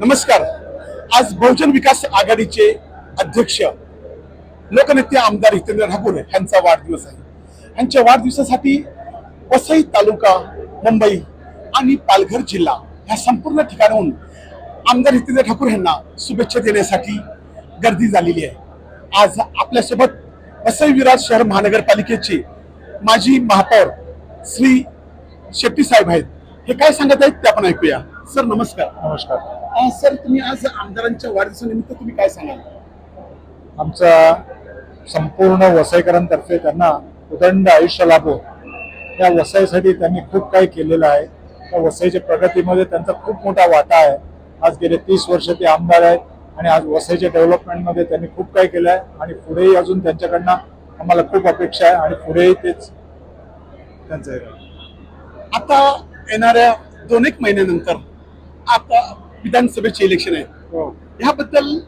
नमस्कार. आज बहुजन विकास आघाडीचे अध्यक्ष लोकनेते आमदार हितेंद्र ठाकूर यांचा वाढदिवस आहे. यांच्या वाढदिवसासाठी वसई तालुका मुंबई आणि पालघर जिल्हा ह्या संपूर्ण ठिकाणाहून आमदार हितेंद्र ठाकूर यांना शुभेच्छा देण्यासाठी गर्दी झालेली आहे. आज आपल्यासोबत वसई विरार शहर महानगरपालिकेचे माजी महापौर श्री शेट्टी साहेब आहेत. हे काय सांगत आहेत ते आपण ऐकूया. सर नमस्कार. नमस्कार. सर तुम्ही आज आमदारांच्या वाढदिवसानिमित्त तुम्ही काय सांगाल? आमचा संपूर्ण वसईकरांतर्फे त्यांना उदंड आयुष्य लाभो. या वसईसाठी त्यांनी खूप काही केलेलं आहे. त्या वसईच्या प्रगतीमध्ये त्यांचा खूप मोठा वाटा आहे. आज गेले तीस वर्ष ते आमदार आहेत आणि आज वसईच्या डेव्हलपमेंटमध्ये त्यांनी खूप काही केलं आहे आणि पुढेही अजून त्यांच्याकडनं आम्हाला खूप अपेक्षा आहे आणि पुढेही तेच त्यांचं हे राहील. आता येणाऱ्या दोन एक महिन्यानंतर आता विधानसभेचे इलेक्शन आहे. हो. ह्याबद्दल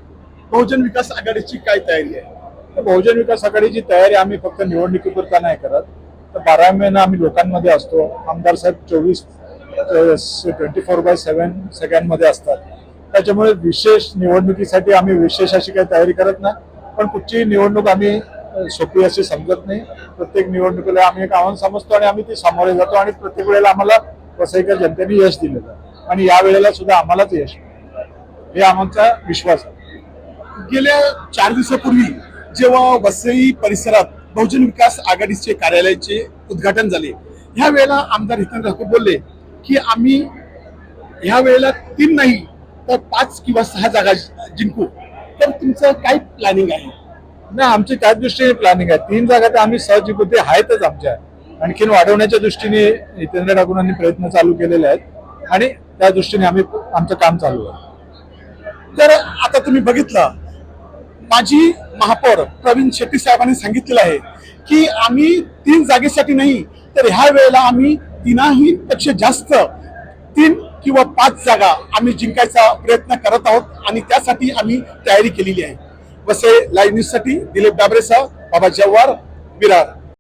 बहुजन विकास आघाडीची काय तयारी आहे? तर बहुजन विकास आघाडीची तयारी आम्ही फक्त निवडणुकीपुरता नाही करत. तर बारा महिना आम्ही लोकांमध्ये असतो. आमदार साहेब चोवीस ट्वेंटी फोर बाय सेव्हन सगळ्यांमध्ये असतात. त्याच्यामुळे विशेष निवडणुकीसाठी आम्ही विशेष अशी काही तयारी करत नाही. पण कुठची निवडणूक आम्ही सोपी अशी समजत नाही. प्रत्येक निवडणुकीला आम्ही एक आव्हान समजतो आणि आम्ही ती सामोरे जातो आणि प्रत्येक वेळेला आम्हाला वसईकर जनतेने यश दिलेलं आहे. आणि या वेळेला सुद्धा आम्हालाच यश. हे आमचा विश्वास आहे. गेल्या चार दिवसापूर्वी जेव्हा वसई परिसरात बहुजन विकास आघाडीचे कार्यालयाचे उद्घाटन झाले ह्या वेळेला आमदार हितेंद्र ठाकूर बोलले की आम्ही ह्या वेळेला तीन नाही तर पाच किंवा सहा जागा जिंकू. तर तुमचं काय प्लॅनिंग आहे? नाही आमची त्याच दृष्टीने प्लॅनिंग आहे. तीन जागा तर आम्ही सहज जिंकू ते आहेतच आमच्या. आणखीन वाढवण्याच्या दृष्टीने हितेंद्र ठाकूरांनी प्रयत्न चालू केलेले आहेत. आणि त्या दृष्टीने आम्ही आमचं काम चालू आहे. तर आता तुम्ही बघितलं माजी महापौर प्रवीण शेट्टी साहेबांनी सांगितलेलं आहे की आम्ही तीन जागेसाठी नाही तर ह्या वेळेला आम्ही तीनही पेक्षा जास्त तीन किंवा पाच जागा आम्ही जिंकायचा प्रयत्न करत आहोत आणि त्यासाठी आम्ही तयारी केलेली आहे. वसे लाईव्ह न्यूजसाठी दिलीप डाबरेसह बाबा जव्हार विरार.